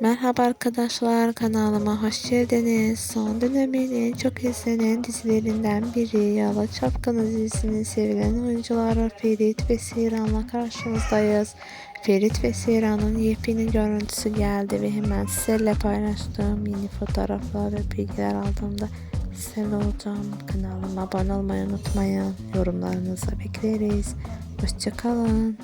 Merhaba arkadaşlar kanalıma hoş geldiniz. Son dönemin en çok izlenen dizilerinden biri Yalı Çapkını dizisinin sevilen oyuncuları Ferit ve Seyran'la karşınızdayız. Ferit ve Seyran'ın yepyeni görüntüsü geldi ve hemen sizlerle paylaştığım yeni fotoğraflar ve bilgiler aldığımda sizlerle olacağım. Kanalıma abone olmayı unutmayın. Yorumlarınızı bekleriz. Hoşçakalın.